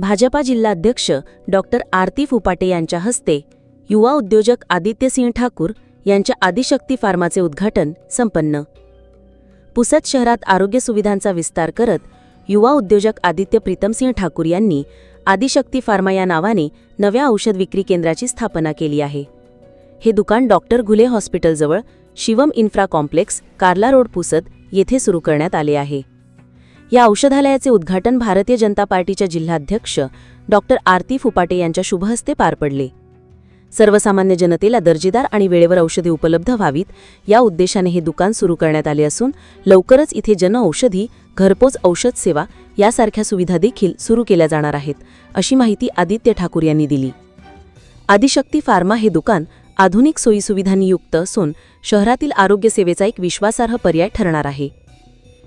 भाजपा जिल्हाध्यक्ष डॉक्टर आरती फुपाटे यांच्या हस्ते युवा उद्योजक आदित्यसिंह ठाकूर यांच्या आदिशक्ती फार्माचे उद्घाटन संपन्न. पुसद शहरात आरोग्य सुविधांचा विस्तार करत युवा उद्योजक आदित्य प्रीतमसिंह ठाकूर यांनी आदिशक्ती फार्मा या नावाने नव्या औषध विक्री केंद्राची स्थापना केली आहे. हे दुकान doctor Ghule हॉस्पिटलजवळ Shivam infra complex Karla road Pusad येथे सुरू करण्यात आले आहे. या औषधालयाचे उद्घाटन भारतीय जनता पार्टीच्या जिल्हाध्यक्ष डॉक्टर आरती फुपाटे यांच्या शुभहस्ते पार पडले. सर्वसामान्य जनतेला दर्जेदार आणि वेळेवर औषधे उपलब्ध व्हावीत या उद्देशाने हे दुकान सुरू करण्यात आले असून लवकरच इथे जनऔषधी घरपोच औषध सेवा यासारख्या सुविधा देखील सुरू केल्या जाणार आहेत अशी माहिती आदित्य ठाकूर यांनी दिली. आदिशक्ती फार्मा हे दुकान आधुनिक सोयीसुविधांनी युक्त असून शहरातील आरोग्य सेवेचा एक विश्वासार्ह पर्याय ठरणार आहे.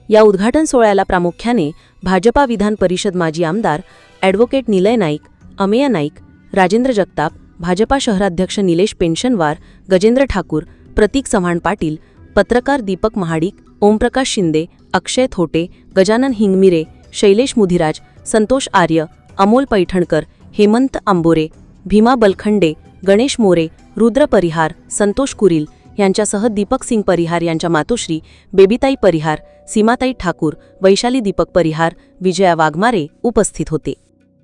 या उद्घाटन सोहळ्याला प्रामुख्याने भाजपा विधान परिषद माजी आमदार ॲडव्होकेट निलय नाईक अमेय नाईक राजेंद्र जगताप भाजपा शहराध्यक्ष निलेश पेन्शनवार गजेंद्र ठाकूर प्रतीक चव्हाण पाटील पत्रकार दीपक महाडिक ओमप्रकाश शिंदे अक्षय थोटे गजानन हिंगमिरे शैलेश मुधिराज संतोष आर्य अमोल पैठणकर हेमंत आंबोरे भीमा बलखंडे गणेश मोरे रुद्र परिहार संतोष कुरील यांच्यासह दीपक सिंग परिहार यांच्या मातोश्री बेबीताई परिहार सीमाताई ठाकूर वैशाली दीपक परिहार विजया वाघमारे उपस्थित होते.